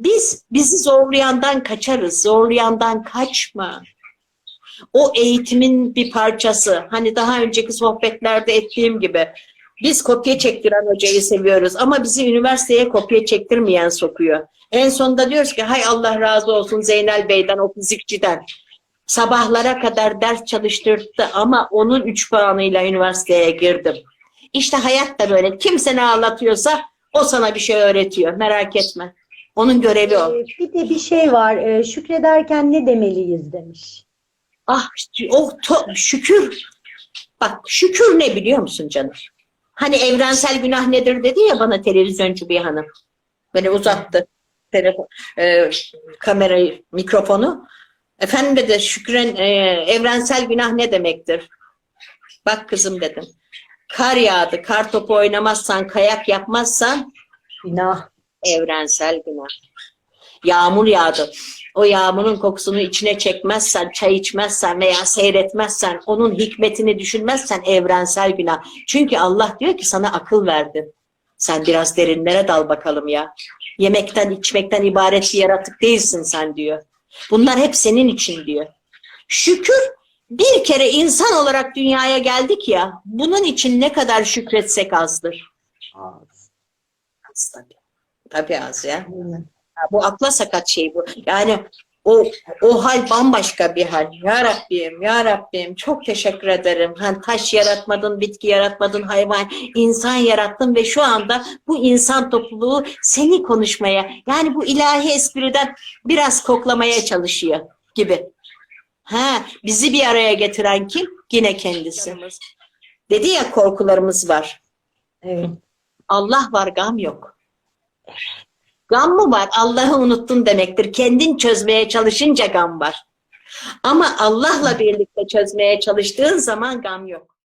Biz bizi zorlayandan kaçarız. Zorlayandan kaçma. O eğitimin bir parçası. Hani daha önceki sohbetlerde ettiğim gibi. Biz kopya çektiren hocayı seviyoruz ama bizi üniversiteye kopya çektirmeyen sokuyor. En sonunda diyoruz ki hay Allah razı olsun Zeynel Bey'den o fizikçiden. Sabahlara kadar ders çalıştırdı ama onun üç puanıyla üniversiteye girdim. İşte hayat da böyle. Kim seni ağlatıyorsa o sana bir şey öğretiyor. Merak etme. Onun görevi o. Ee, Bir de bir şey var. Ee, Şükrederken ne demeliyiz demiş. Ah o to- şükür. Bak şükür ne biliyor musun canım? Hani evrensel günah nedir dedi ya bana televizyoncu bir hanım. Böyle uzattı telefon, e, kamerayı, mikrofonu. Efendim dedi şükren e, evrensel günah ne demektir? Bak kızım dedim. Kar yağdı, kar topu oynamazsan, kayak yapmazsan Günah. Evrensel günah. Yağmur yağdı. O yağmurun kokusunu içine çekmezsen, çay içmezsen veya seyretmezsen, onun hikmetini düşünmezsen evrensel günah. Çünkü Allah diyor ki sana akıl verdim. Sen biraz derinlere dal bakalım ya. Yemekten, içmekten ibaret bir yaratık değilsin sen diyor. Bunlar hep senin için diyor. Şükür bir kere insan olarak dünyaya geldik ya, bunun için ne kadar şükretsek azdır. Az tabii. Tabii az ya. Bu akla sakat şey bu. Yani o o hal bambaşka bir hal. Ya Rabbim, ya Rabbim çok teşekkür ederim. Hani taş yaratmadın, bitki yaratmadın, hayvan, insan yarattın ve şu anda bu insan topluluğu seni konuşmaya, yani bu ilahi espriden biraz koklamaya çalışıyor gibi. Ha, bizi bir araya getiren kim? Yine kendisi. Dedi ya korkularımız var. Evet. Allah var, gam yok. Gam mı var? Allah'ı unuttun demektir. Kendin çözmeye çalışınca gam var. Ama Allah'la birlikte çözmeye çalıştığın zaman gam yok.